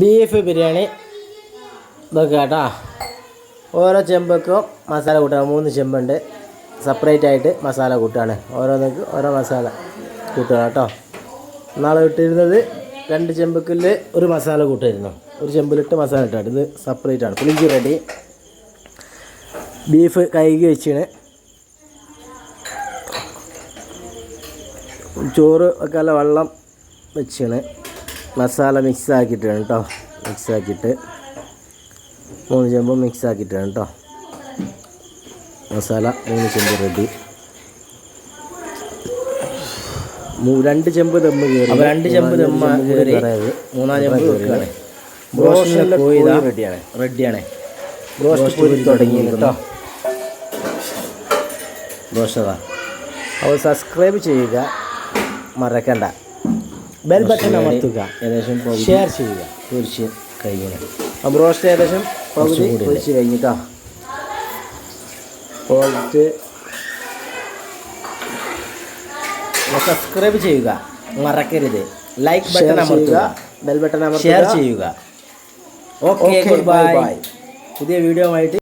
Beef biryani. ഇതൊക്കെ കേട്ടോ. ഓരോ ചെമ്പക്കും മസാല കൂട്ടാണ് മൂന്ന് ചെമ്പുണ്ട്. സെപ്പറേറ്റ് ആയിട്ട് മസാല കൂട്ടാണ്. ഓരോന്നേക്ക് ഓരോ മസാല കൂട്ടുക കേട്ടോ. നാളെ ഇട്ടിരുന്നത് രണ്ട് ചെമ്പക്കിൽ ഒരു മസാല കൂട്ടായിരുന്നു. ഒരു ചെമ്പിലിട്ട് മസാല ഇട്ടാണ്. ഇത് സെപ്പറേറ്റ് ആണ്. പുളിഞ്ചി റെഡി ബീഫ് കഴുകി വെച്ചാണ്. ചോറ് വെക്കാനുള്ള വെള്ളം വെച്ചാണ്. മസാല മിക്സ് ആക്കിയിട്ടാണ് കേട്ടോ മിക്സ് ആക്കിയിട്ട് മൂന്ന് ചെമ്പ് മിക്സ് ആക്കിയിട്ടാണ് കേട്ടോ മസാല മൂന്ന് ചെമ്പ് റെഡി രണ്ട് ചെമ്പ് ദമ്മ കയറി. അപ്പോൾ രണ്ട് ചെമ്പ് ദമ്മ കയറി. മൂന്നാം ചെമ്പ് വെക്കുകയാണ് ബ്രോസ്റ്റിന്റെ കോഴി റെഡിയാണ് റെഡിയാണ് ബ്രോസ്റ്റ് തുടങ്ങി കേട്ടോ ബ്രോസ്റ്റതാ അപ്പോൾ സബ്സ്ക്രൈബ് ചെയ്യുക. മറക്കണ്ട. ബെൽ ബട്ടൺ അമർത്തുക. ഏകദേശം ഷെയർ ചെയ്യുക. പൊരിച്ച് കഴിഞ്ഞു അപ്പോൾ റോസ്റ്റ് ഏകദേശം പകുതി പൊരിച്ച് കഴിഞ്ഞിട്ടാ. പോയിട്ട് സബ്സ്ക്രൈബ് ചെയ്യുക. മറക്കരുത്. ലൈക്ക് ബട്ടൺ അമർത്തുക. ബെൽ ബട്ടൺ അമർത്തുക. ഷെയർ ചെയ്യുക ഓക്കെ ഗുഡ് ബൈ പുതിയ വീഡിയോ ആയിട്ട്